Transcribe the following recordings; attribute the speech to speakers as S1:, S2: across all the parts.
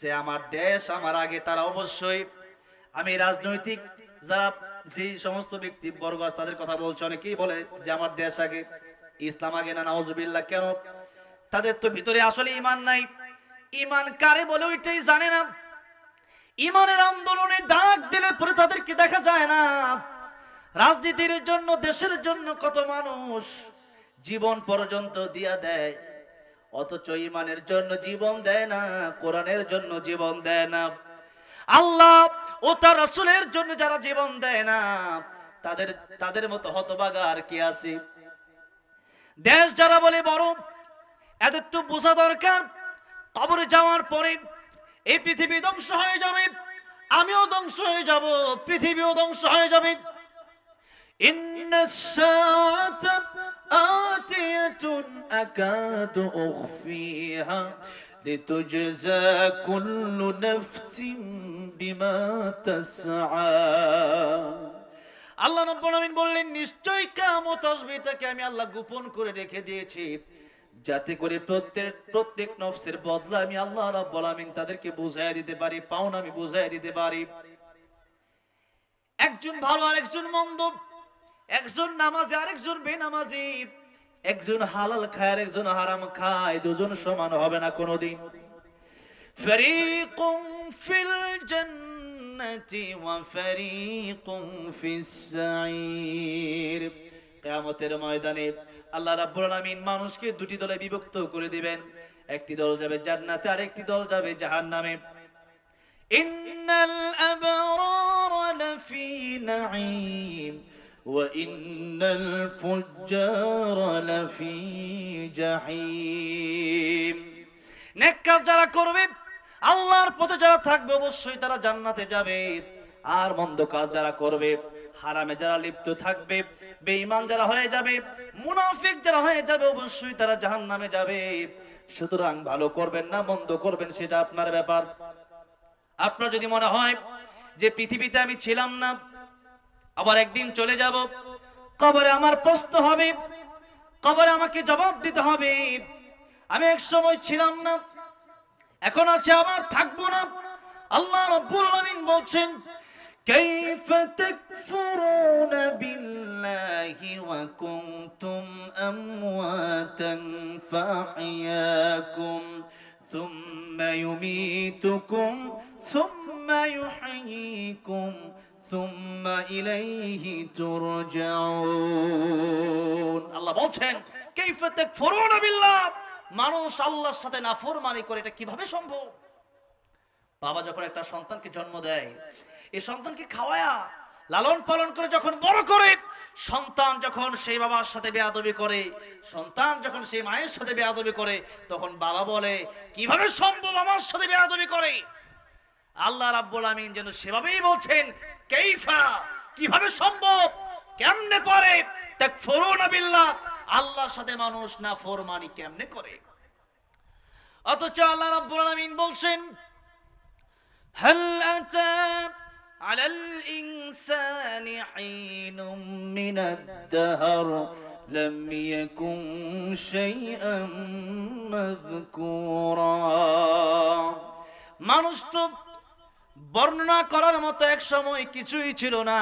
S1: যে আমার দেশ, আমার আগে তারা অবশ্যই আমি রাজনৈতিক যারা যে সমস্ত ব্যক্তি বর্গ আছে তাদের কথা বলছে, অনেকেই বলে যে আমার দেশ আগে, ইসলাম আগে না, নাউজুবিল্লাহ কেন? তাদের তো ভিতরে আসলে ইমান নাই। ইমান কারে বলে ওইটাই জানে না। ইমানের আন্দোলনে ডাক দিলে পরে তাদেরকে দেখা যায় না। রাজনীতির জন্য, দেশের জন্য কত মানুষ জীবন পর্যন্ত দিয়া দেয়। অথচ ইমানের জন্য জীবন দেয় না, কোরআনের জন্য জীবন দেয় না। আল্লাহ ও তার রসুলের জন্য যারা জীবন দেয় না, তাদের তাদের মতো হতবাগা আর কি আছে? দেশ যারা বলে বড়, এদের তো বোঝা দরকার, কবরে যাওয়ার পরে এই পৃথিবী ধ্বংস হয়ে যাবে, আমিও ধ্বংস হয়ে যাব, পৃথিবীও ধ্বংস হয়ে যাবে। ইন্নাসাতা آتية أكاد أخفيها لتجزى كل نفس بما تسعى আল্লাহ নব্বুল আমিন বললেন নিশ্চয়ই কিয়ামত আসবে এটাকে আমি আল্লাহ গোপন করে রেখে দিয়েছি যাতে করে প্রত্যেক প্রত্যেক নফসের বদলা আমি আল্লাহ রাব্বুল আমিন তাদেরকে বুঝাইয়া দিতে পারি পাওনা আমি বুঝাইয়া দিতে পারি একজন ভালো আর একজন মন্দ একজন নামাজি, আরেকজন বেনামাজি। একজন হালাল খায় আর একজন হারাম খায়, দুজন সমান হবে না কোনোদিন। ফরিকুম ফিল জান্নাতি ওয়া ফরিকুম ময়দানে আল্লাহ রাব্বুল মানুষকে দুটি দলে বিভক্ত করে দিবেন। একটি দল যাবে জান্নাতে আর একটি দল যাবে জাহান্নামে। ইন্নাল আবরার লাফি নাঈম। وإن الفجار لفي جحيم নেক কাজ যারা করবে আল্লাহর পথে যারা থাকবে অবশ্যই তারা জান্নাতে যাবে আর মন্দ কাজ যারা করবে হারামে যারা লিপ্ত থাকবে বেঈমান যারা হয়ে যাবে মুনাফিক যারা হয়ে যাবে অবশ্যই তারা জাহান্নামে যাবে সুতরাং ভালো করবেন না মন্দ করবেন সেটা আপনার ব্যাপার আপনার যদি মনে হয় যে পৃথিবীতে আমি ছিলাম না আবার একদিন চলে যাব কবরে আমার প্রশ্ন হবে কবরে আমাকে জবাব দিতে হবে আমি এক সময় ছিলাম না এখন আছে আবার থাকবো না আল্লাহ রাব্বুল আলামিন বলছেন كيف تكفرون بالله وكنتم أمواتا فأحياكم ثم يميتكم ثم يحييكم ثم إليه ترجعون আল্লাহ বলছেন كيف تكفرون بالله মানুষ আল্লাহর সাথে নাফরমানি করে এটা কিভাবে সম্ভব বাবা যখন একটা সন্তানকে জন্ম দেয় এই সন্তানকে খাওয়ায়া লালন পালন করে যখন বড় করে সন্তান যখন সেই বাবার সাথে বেয়াদবি করে সন্তান যখন সেই মায়ের সাথে বেয়াদবি করে তখন বাবা বলে কিভাবে সম্ভব আমার সাথে বেয়াদবি করে আল্লাহ রাব্বুল আমিন যেন সেভাবেই বলছেন কেইফা কিভাবে সম্ভব কেমনে পারে তাকফুরুনা বিল্লাহ আল্লাহর সাথে মানুষ না ফরমানি কেমনে করে অথচ আল্লাহ রাব্বুল আলামিন বলছেন هل أتى على الإنسان حين من الدهر لم يكن شيئا مذكورا মানুষ তো বর্ণনা করার মতো এক সময় কিছুই ছিল না।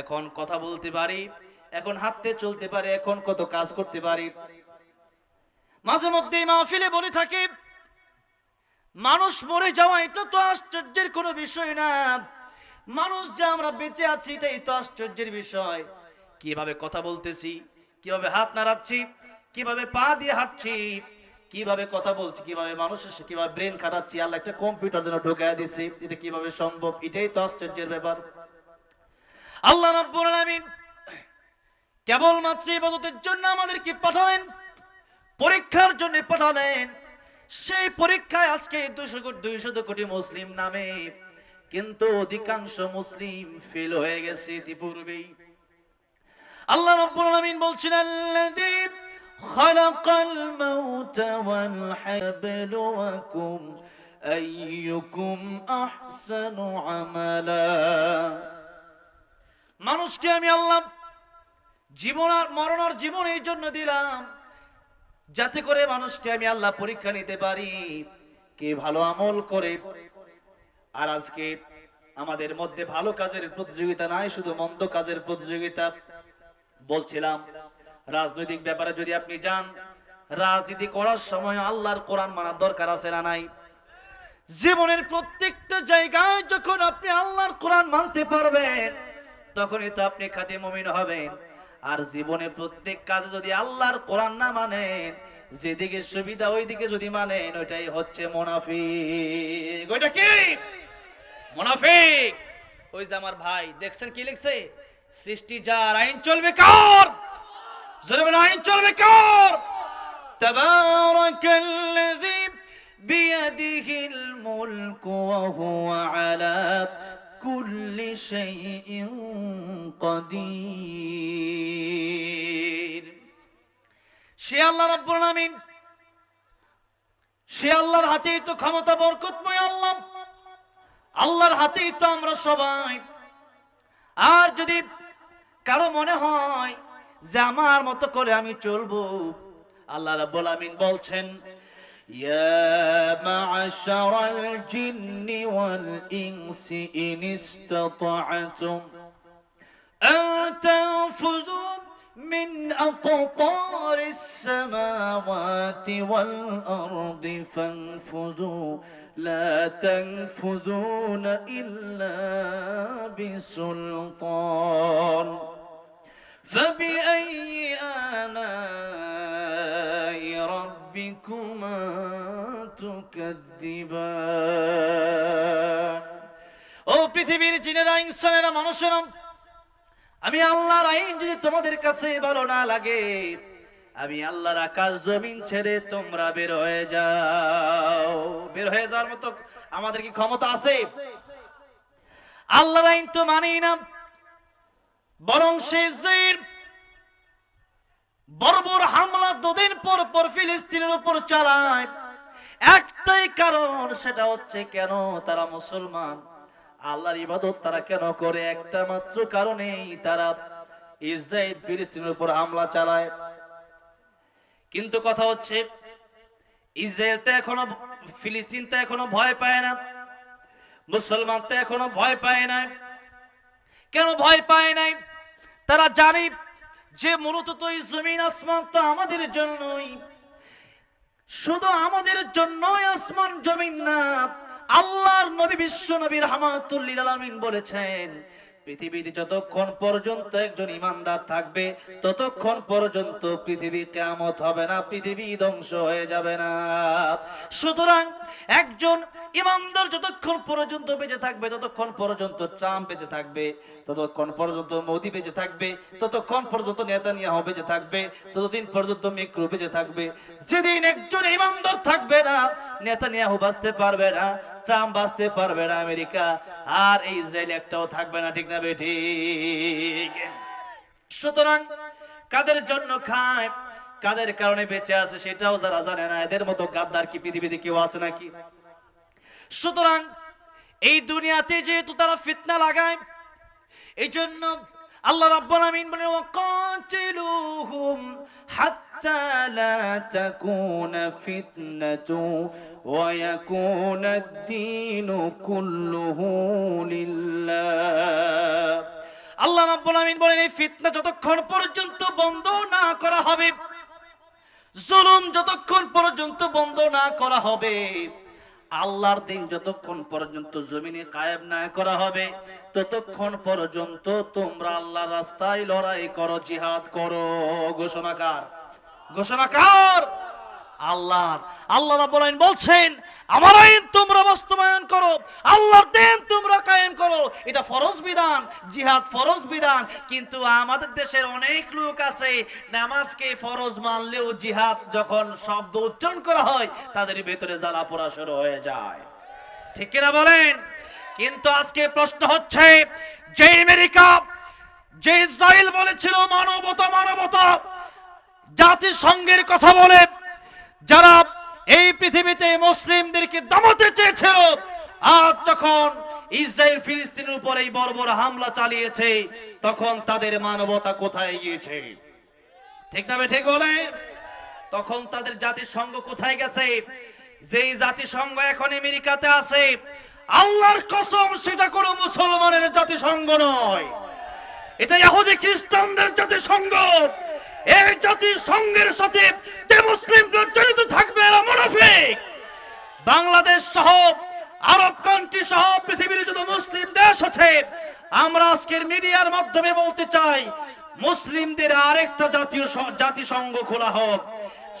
S1: এখন কথা বলতে পারি, এখন হাঁটতে চলতে পারি, এখন কত কাজ করতে পারি। মাঝে মধ্যে মাহফিলে বলে থাকি, মানুষ মরে যাওয়া এটা তো আশ্চর্যের কোনো বিষয় না। মানুষ যে আমরা বেঁচে আছি এটাই তো আশ্চর্যের বিষয়। কীভাবে কথা বলতেছি, কীভাবে হাত নাড়াচ্ছি, কীভাবে পা দিয়ে হাঁটছি কীভাবে কথা বলছি, কীভাবে মানুষের কীভাবে ব্রেন খাটাচ্ছি, আল্লাহ একটা কম্পিউটার যেন ঢোকায় দিছে, এটা কীভাবে সম্ভব? এটাই তো আশ্চর্যের ব্যাপার। আল্লাহ রাব্বুল আলামিন কেবলমাত্র ইবাদতের জন্য আমাদেরকে পাঠালেন, পরীক্ষার জন্য পাঠালেন। সেই পরীক্ষায় আজকে দুশো দুইশত কোটি মুসলিম নামে, কিন্তু অধিকাংশ মুসলিম ফেল হয়ে গেছে ইতিপূর্বেই। আল্লাহ রাব্বুল আলামিন বলছেন, আল্লাযী খালাকাল মাউতা ওয়াল হায়াবলুয়াকুম আইয়ুকুম আহসানু আমালা মানুষকে আমি আল্লাহ জীবন আর মরণ আর জীবন এই জন্য দিলাম যাতে করে মানুষকে আমি আল্লাহ পরীক্ষা নিতে পারি, কে ভালো আমল করে। আর আজকে আমাদের মধ্যে ভালো কাজের প্রতিযোগিতা নাই, শুধু মন্দ কাজের প্রতিযোগিতা। বলছিলাম রাজনৈতিক ব্যাপারে যদি আপনি যান, রাজনীতি করার সময় আল্লাহর কোরআন মানার দরকার আছে না নাই? জীবনের প্রত্যেকটা জায়গায় যখন আপনি আল্লাহর কোরআন মানতে পারবেন, তখনই তো আপনি খাঁটি মুমিন হবেন। আর জীবনে প্রত্যেক কাজে যদি আল্লাহর কোরআন না মানেন, যেদিকে সুবিধা ওইদিকে যদি মানেন, ওইটাই হচ্ছে মুনাফিক। ওইটা কি? মুনাফিক। ওই যে আমার ভাই, দেখছেন কি লিখছে? সৃষ্টি যার আইন চলবে কার? জোরে বলে আইন চলবে কার تبارك الذي بيده الملك وهو على كل شيء قدير সে আল্লাহ রাব্বুল আলামিন সে আল্লাহর হাতেই তো ক্ষমতা বরকতময় আল্লাহ আল্লাহর হাতেই তো আমরা সবাই আর যদি কারো মনে হয় যে আমার মতো করে আমি চলবো আল্লাহ রাব্বুল আমিন বলছেন يا معشر الجن والإنس إن استطعتم أن تنفذوا من أقطار السماوات والأرض فانفذوا لا تنفذون إلا بسلطان فبأي آلاء ربكما تكذبان ও পৃথিবীর জিনেরা ইনসানেরা মানুষেরা আমি আল্লাহর আইন যদি তোমাদের কাছে ভালো না লাগে আমি আল্লাহর আকাশ জমিন ছেড়ে তোমরা বের হয়ে যাও বের হয়ে যাওয়ার মতো আমাদের কি ক্ষমতা আছে আল্লাহর আইন তো মানি না বরং সে ইসরায়েল বড় হামলা দুদিন পর পর ফিলিস্তিনের উপর চালায়। একটাই কারণ, সেটা হচ্ছে কেন তারা মুসলমান? আল্লাহর ইবাদত তারা কেন করে? একটা মাত্র কারণেই তারা ইসরায়েল ফিলিস্তিনের উপর হামলা চালায়। কিন্তু কথা হচ্ছে, ইসরায়েল তো এখনও ফিলিস্তিন তো এখনও ভয় পায় না। মুসলমান তো এখনও ভয় পায় না। কেন ভয় পায় নাই? তারা জানে যে মূলত তো এই জমিন আসমান তো আমাদের জন্যই। শুধু আমাদের জন্যই আসমান জমিন না, আল্লাহর নবী বিশ্ব নবীর হামাতুল্লিল আলামিন বলেছেন পৃথিবীতে যতক্ষণ পর্যন্ত একজন ইমানদার থাকবে, ততক্ষণ পর্যন্ত পৃথিবী কেমত হবে না, পৃথিবী ধ্বংস হয়ে যাবে না। সুতরাং একজন ইমানদার যতক্ষণ পর্যন্ত বেঁচে থাকবে, ততক্ষণ পর্যন্ত ট্রাম্প বেঁচে থাকবে, ততক্ষণ পর্যন্ত মোদি বেঁচে থাকবে, ততক্ষণ পর্যন্ত নেতানিয়াহু বেঁচে থাকবে, ততদিন পর্যন্ত মিক্রো বেঁচে থাকবে। যেদিন একজন ইমানদার থাকবে না, নেতানিয়াহু বাঁচতে পারবে না ট্রাম্প বাঁচতে পারবে না আমেরিকা, আর এই ইসরায়েল একটাও থাকবে না, ঠিক না বেঠিক সুতরাং কাদের জন্য খায়, কাদের কারণে বেঁচে আছে সেটাও যারা জানে না, এদের মতো গাদ্দার কি পৃথিবীতে কেউ আছে নাকি? সুতরাং এই দুনিয়াতে যেহেতু তারা ফিতনা লাগায় এই জন্য আল্লাহ রাব্বুল আমিন বলেন ওয়াকাতিলুহুম হাত্তা لا تكون فتنة ويكون الدين كله لله আল্লাহ রাব্বুল আমিন বলেন, এই ফিতনা যতক্ষণ পর্যন্ত বন্ধ না করা হবে, জুলুম যতক্ষণ পর্যন্ত বন্ধ না করা হবে আল্লাহর দিন যতক্ষণ পর্যন্ত জমিনে কায়েম না করা হবে, ততক্ষণ পর্যন্ত তোমরা আল্লাহর রাস্তায় লড়াই করো, জিহাদ করো। ঘোষণাকার। ঘোষণাকার! আল্লাহর। আল্লাহ রাব্বুল বলছেন, আমার আইন তোমরা বাস্তবায়ন করো, আল্লাহর দিন তোমরা কায়েম করো। এটা ফরজ বিধান, জিহাদ ফরজ বিধান, কিন্তু আমাদের দেশের অনেক লোক আছে, নামাজকে ফরজ মানলেও জিহাদ যখন শব্দ উচ্চারণ করা হয়, তাদের ভেতরে জ্বালা পোড়া শুরু হয়ে যায়। ঠিক কিনা বলেন? কিন্তু আজকে প্রশ্ন হচ্ছে যে আমেরিকা যে ইসরায়েল বলেছিল মানবতা মানবতা, জাতিসংঘের কথা বলে যারা এই পৃথিবীতে মুসলিমদেরকে দমাতে চেয়েছিল, আজ যখন ইসরায়েল ফিলিস্তিনের উপর এই বর্বর হামলা চালিয়েছে, তখন তাদের মানবতা কোথায় গিয়েছে? ঠিক না ঠিক বলে? তখন তাদের জাতিসংঘ কোথায় গেছে? যেই জাতিসংঘ এখন আমেরিকাতে আছে, আল্লাহর কসম, সেটা কোনো মুসলমানের জাতিসংঘ নয়। এটা ইহুদি খ্রিস্টানদের জাতিসংঘ। এই জাতিসংঘের সাথে যে মুসলিমরা জড়িত থাকবে এরা মুনাফিক বাংলাদেশ সহ, আরব কান্ট্রি সহ, পৃথিবীর যত মুসলিম দেশ আছে, আমরা আজকের মিডিয়ার মাধ্যমে বলতে চাই, মুসলিমদের আরেকটা জাতীয় জাতিসংঘ খোলা হোক।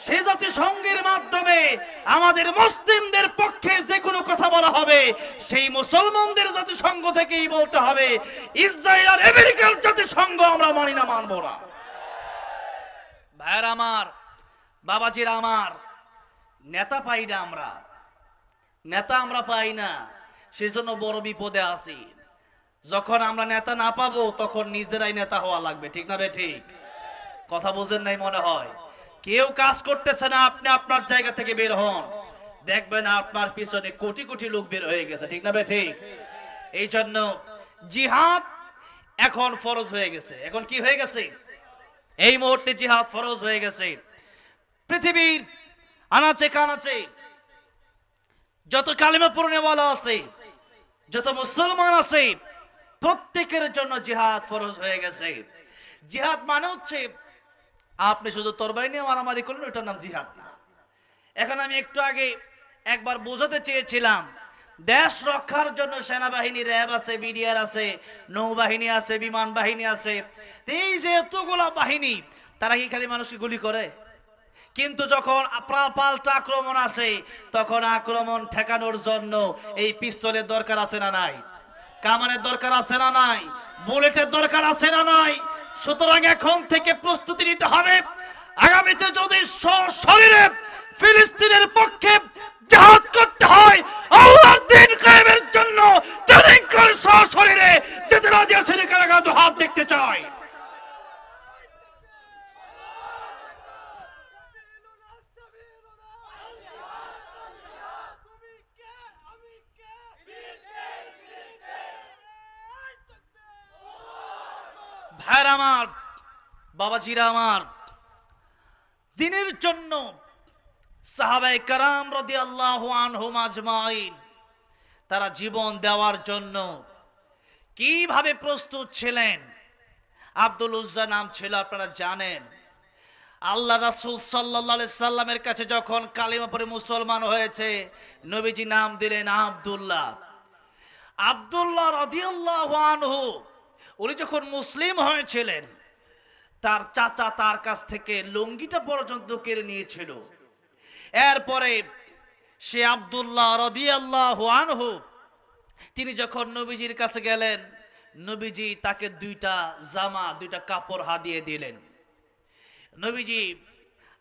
S1: সে জাতিসংঘের মাধ্যমে আমাদের মুসলিমদের পক্ষে যে কোনো কথা বলা হবে, সেই মুসলমানদের জাতিসংঘ থেকেই বলতে হবে, ইসরায়েল আর আমেরিকার জাতিসংঘ আমরা মানি না, মানবো না। ভাইয়ের আমার, বাবাজির আমার, নেতা পাই না আমরা। নেতা আমরা পাই না, সেজন্য বড় বিপদে আছি। যখন আমরা নেতা না পাবো, তখন নিজেরাই নেতা হওয়া লাগবে, ঠিক না বে ঠিক? কথা বোঝেন নাই মনে হয়? কেউ কাজ করতেছে না, আপনি আপনার জায়গা থেকে বের হন। দেখবেন আপনার পিছনে কোটি কোটি লোক বের হয়ে গেছে, ঠিক না বে ঠিক? এই জন্য জিহাদ এখন ফরজ হয়ে গেছে। এখন কি হয়ে গেছে? এই মুহূর্তে জিহাদ ফরজ হয়ে গেছে। পৃথিবীর আনাচে কানাচে যত কালিমা পূর্ণেওয়ালা আছে, যত মুসলমান আছে, প্রত্যেকের জন্য জিহাদ ফরজ হয়ে গেছে। জিহাদ মানে হচ্ছে, আপনি শুধু তরবারি নিয়ে মারামারি করলেন ওটার নাম জিহাদ না। এখন আমি একটু আগে একবার বোঝাতে চেয়েছিলাম দেশ রক্ষার জন্য সেনাবাহিনী র্যাব আছে, বিডিআর আছে, নৌবাহিনী আছে, বিমান বাহিনী আছে। এই যে এতগুলা বাহিনী, তারা কি খালি মানুষকে গুলি করে? কিন্তু যখন পাল্টা আক্রমণ আসে, তখন আক্রমণ ঠেকানোর জন্য এই পিস্তলের দরকার আছে না নাই? কামানের দরকার আছে না নাই? বুলেটের দরকার আছে না নাই? সুতরাং এখন থেকে প্রস্তুতি নিতে হবে। আগামীতে যদি শরীরে ফিলিস্তিনের পক্ষে জাহাজ করতে হয়। আল্লাহর দিন কায়েমের জন্য করে শরীরে যেতে রাজি আছে কারাগার হাত দেখতে চায় ভাইর আমার, বাবাজিরা আমার, দিনের জন্য সাহাবাই কারাম রদি আল্লাহ আনহুম আজমাইন, তারা জীবন দেওয়ার জন্য কীভাবে প্রস্তুত ছিলেন? আব্দুল উজ্জা নাম ছিল, আপনারা জানেন। আল্লাহ রাসূল সাল্লাল্লাহু সাল্লামের কাছে যখন কালিমা মুসলমান হয়েছে, নবীজি নাম দিলেন আব্দুল্লাহ। আব্দুল্লাহ রাদিয়াল্লাহু আনহু, উনি যখন মুসলিম হয়েছিলেন, তার চাচা তার কাছ থেকে লুঙ্গিটা পর্যন্ত কেড়ে নিয়েছিল। এরপরে সে আব্দুল্লাহ রাদিয়াল্লাহু আনহু, তিনি যখন নবীজির কাছে গেলেন, নবীজি তাকে দুইটা জামা, দুইটা কাপড় হাদিয়ে দিলেন। নবীজি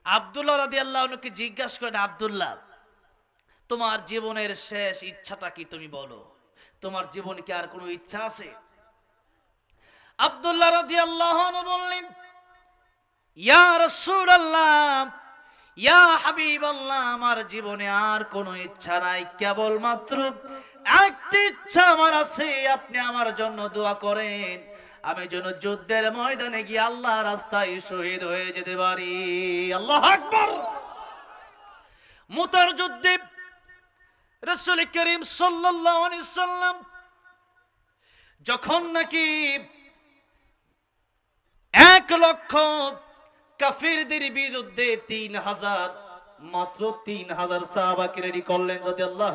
S1: আব্দুল্লাহ রাদিয়াল্লাহু আনহুকে জিজ্ঞাসা করেন, আব্দুল্লাহ, তোমার জীবনের শেষ ইচ্ছাটা কি তুমি বলো? তোমার জীবনে কি আর কোনো ইচ্ছা আছে? আব্দুল্লাহ রাদিয়াল্লাহু বললেন, ইয়া রাসূলুল্লাহ ইয়া হাবিবাল্লাহ, আমার জীবনে আর কোনো ইচ্ছা নাই, কেবলমাত্র একটি ইচ্ছা আমার আছে, আপনি আমার জন্য দোয়া করেন। আমি যেন যুদ্ধের ময়দানে গিয়ে আল্লাহ রাস্তায় শহীদ হয়ে যেতে পারি। আল্লাহ আকবার! মুতার যুদ্ধে রসুল করিম সাল্লাম যখন নাকি এক লক্ষ কাফিরদের বিরুদ্ধে তিন হাজার, মাত্র তিন হাজার সাহাবাকে রেডি করলেন যদি আল্লাহ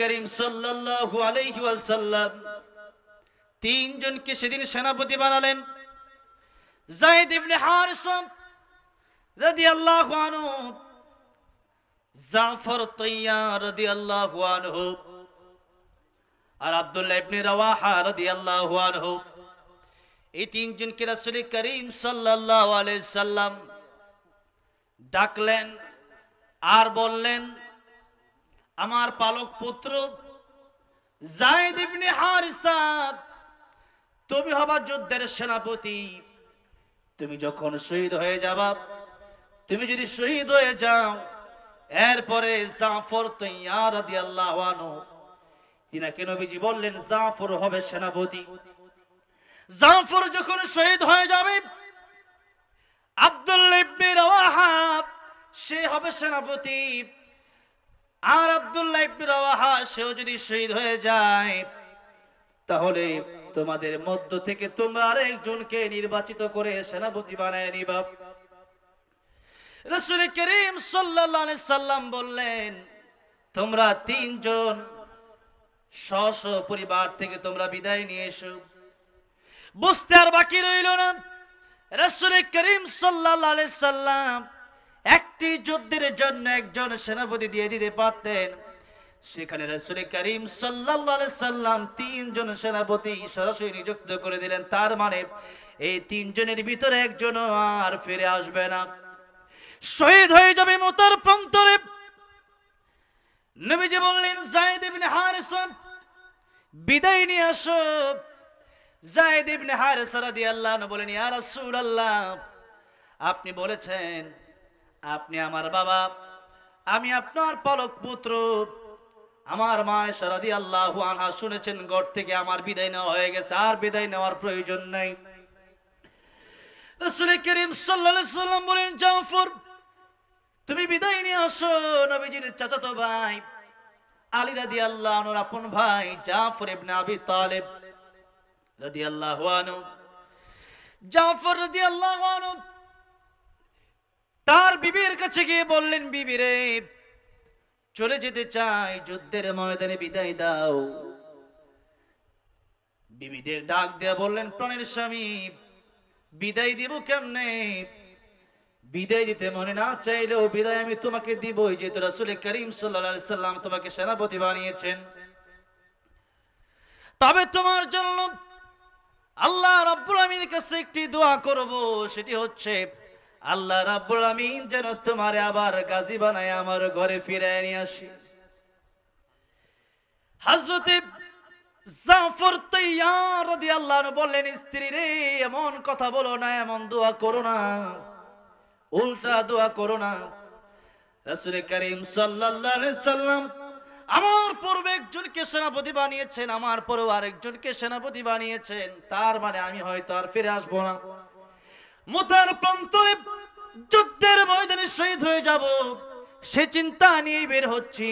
S1: করিম সাল্লাল্লাহু তিনজনকে সেদিন সেনাপতি বানালেন। জাফর আর আব্দুল্লাহ ইবনে রাওয়াহা রাদিয়াল্লাহু আনহু। এই তিনজনকে রাসূল করিম সাল্লাম ডাকলেন আর বললেন, আমার পালক পুত্র তুমি হবা যুদ্ধের সেনাপতি। তুমি যখন শহীদ হয়ে যাবা, তুমি যদি শহীদ হয়ে যাও, এরপরে জাফর তৈয়ার রাদিয়াল্লাহু আনহু, তিনাকে নবীজি বললেন, জাফর হবে সেনাপতি। জাফর যখন শহীদ হয়ে যাবে, আব্দুল ইবনে রাওয়াহা, সে হবে সেনাপতি। আর আব্দুল্লাহ ইবনে রাওয়াহা, সেও যদি শহীদ হয়ে যায়, তাহলে তোমাদের মধ্য থেকে তোমরা আরেকজনকে নির্বাচিত করে সেনাপতি বানায় নিবা। রসুল করিম সাল্লাল্লাহু আলাইহি সাল্লাম বললেন, তোমরা তিনজন স্ব পরিবার থেকে তোমরা বিদায় নিয়ে এসো। বুঝতে আর বাকি রইল না। রসুল করিম আলাইহি সাল্লাম একটি যুদ্ধের জন্য একজন সেনাপতি দিয়ে দিতে পারতেন। সেখানে রসুল করিম আলাইহি সাল্লাম তিনজন সেনাপতি সরাসরি নিযুক্ত করে দিলেন। তার মানে এই তিনজনের ভিতরে একজন আর ফিরে আসবে না। শহীদ হয়ে যাবে মোতার প্রান্তরে। নবীজি বললেন, জায়েদ ইবনে হারিসা, বিদায় নিয়ে আসো। জায়েদ ইবনে রাদিয়াল্লাহু বলেন, ইয়া রাসূলুল্লাহ, আপনি বলেছেন, আপনি আমার বাবা, আমি আপনার পালক পুত্র। আমার মা সারাদি আল্লাহ আনহা শুনেছেন গড় থেকে আমার বিদায় নেওয়া হয়ে গেছে, আর বিদায় নেওয়ার প্রয়োজন নাই। রসুল বলেন, জাফর, তুমি বিদায় নিয়ে আসো, নবীজির চাচাতো ভাই, আলী রাদিয়াল্লাহু আনহুর আপন ভাই, জাফর ইবনে আবি তালেব। জাফর আনহু তার বিবির কাছে গিয়ে বললেন, বিবি রে, চলে যেতে চাই, যুদ্ধের ময়দানে বিদায় দাও। বিবি ডে- ডাক দিয়ে বললেন, প্রাণের স্বামী, বিদায় দিব কেমনে? বিদায় দিতে মনে না চাইলেও বিদায় আমি তোমাকে দিবই, যেহেতু রাসূল করিম সাল্লাম তোমাকে সেনাপতি বানিয়েছেন। তবে তোমার জন্য আল্লাহ রাব্বুল আমিনের কাছে একটি দোয়া করব, সেটি হচ্ছে, আল্লাহ রাব্বুল আমিন যেন তোমারে আবার গাজী বানায়, আমার ঘরে ফিরায় নিয়ে আসি। হযরতে জাফর তাইয়ার রাদিয়াল্লাহু আনহু বললেন, স্ত্রী রে, এমন কথা বলো না, এমন দোয়া করো না। উল্টা দোয়া করো না। রাসূল করিম সাল্লাল্লাহু আলাইহি সাল্লাম আমার পূর্বে একজনকে সেনাপতি বানিয়েছেন, আমার পরেও আরেকজনকে সেনাপতি বানিয়েছেন। তার মানে আমি হয়তো আর ফিরে আসব না। মোতার প্রান্তরে যুদ্ধের ময়দানে শহীদ হয়ে যাব। সে চিন্তা নিয়ে বের হচ্ছি।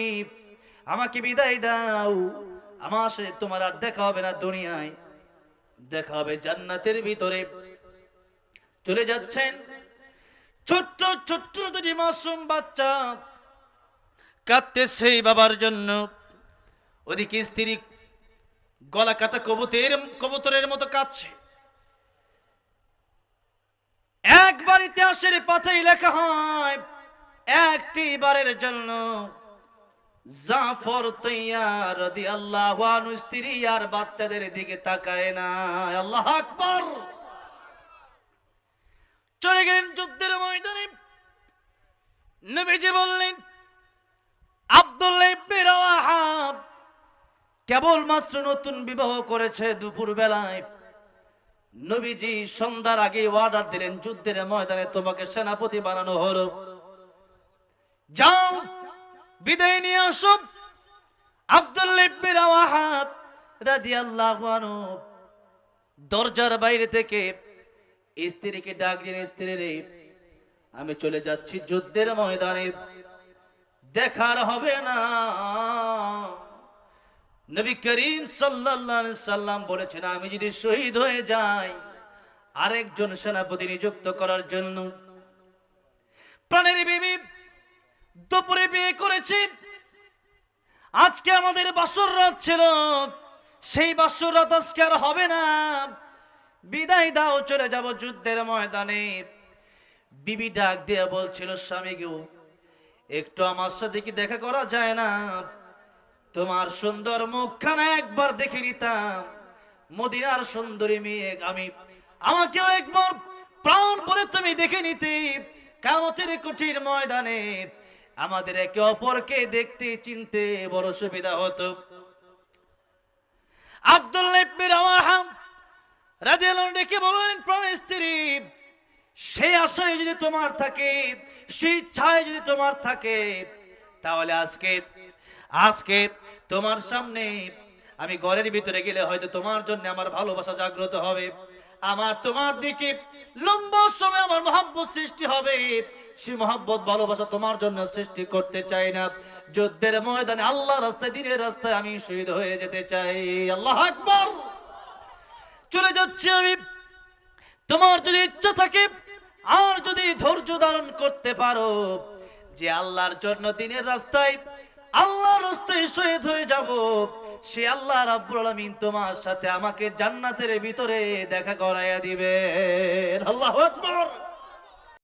S1: আমাকে বিদায় দাও। আমার সাথে তোমার আর দেখা হবে না দুনিয়ায়। দেখা হবে জান্নাতের ভিতরে। চলে যাচ্ছেন ছোট্ট ছোট্ট দুটি মাসুম বাচ্চা। কাঁদতে সেই বাবার জন্য। ওদিকে স্ত্রী গলা কাটা কবুতের কবুতরের মতো কাঁদছে। একবার ইতিহাসের পাতায় লেখা হয়, একটি বারের জন্য। জাফর তৈয়ার রাদিয়াল্লাহু আনহু স্ত্রী আর বাচ্চাদের দিকে তাকায় না। আল্লাহ আকবার। চলে গেলেন যুদ্ধের ময়দানে। নবীজি বললেন আব্দুল্লাহ রাওয়াহা নতুন বিবাহ করেছে দুপুর বেলায় নবীজি সন্ধ্যার আগে অর্ডার দিলেন, যুদ্ধের ময়দানে তোমাকে সেনাপতি বানানো হলো। যাও, বিদায় নিয়ে আসো। দরজার বাইরে থেকে স্ত্রীকে ডাক দিন স্ত্রী রে আমি চলে যাচ্ছি যুদ্ধের ময়দানে। দেখার হবে না। নবী করিম আলাইহি সাল্লাম বলেছেন, আমি যদি শহীদ হয়ে যাই, আরেকজন সেনাপতি নিযুক্ত করার জন্য প্রাণের বিবি দুপুরে বিয়ে করেছি। আজকে আমাদের বাসর রাত ছিল, সেই বাসর রাত আজকে আর হবে না। বিদায় দাও, চলে যাব যুদ্ধের ময়দানে। বিবি ডাক দিয়ে বলছিল, স্বামী গো একটু আমার সাথে কি দেখা করা যায় না? তোমার সুন্দর মুখখানা একবার দেখে নিতাম। মদিনার সুন্দরী মেয়ে আমি আমাকেও একবার প্রাণ পরে তুমি দেখে নিতে। কামতের কুঠির ময়দানে আমাদের একে অপরকে দেখতে চিনতে বড় সুবিধা হতো। আব্দুল্লাহ রাদিয়াল্লাহু ডেকে বললেন, প্রাণ স্ত্রী সেই আশায় যদি তোমার থাকে সেই ইচ্ছায় যদি তোমার থাকে, তাহলে আজকে আজকে তোমার সামনে আমি ঘরের ভিতরে গেলে হয়তো তোমার জন্য আমার ভালোবাসা জাগ্রত হবে। আমার তোমার দিকে লম্বা সময় আমার মহাব্বত সৃষ্টি হবে। সে মহাব্বত, ভালোবাসা তোমার জন্য সৃষ্টি করতে চাই না। যুদ্ধের ময়দানে আল্লাহ রাস্তায়, দিনের রাস্তায় আমি শহীদ হয়ে যেতে চাই। আল্লাহ আকবর! চলে যাচ্ছি আমি। তোমার যদি ইচ্ছা থাকে আর যদি ধৈর্য ধারণ করতে পারো, যে আল্লাহর জন্য দিনের রাস্তায়, আল্লাহর রাস্তায় শহীদ হয়ে যাব, সে আল্লাহ রাব্বুল আলামিন তোমার সাথে আমাকে জান্নাতের ভিতরে দেখা করাইয়া দিবে আল্লাহু আকবার।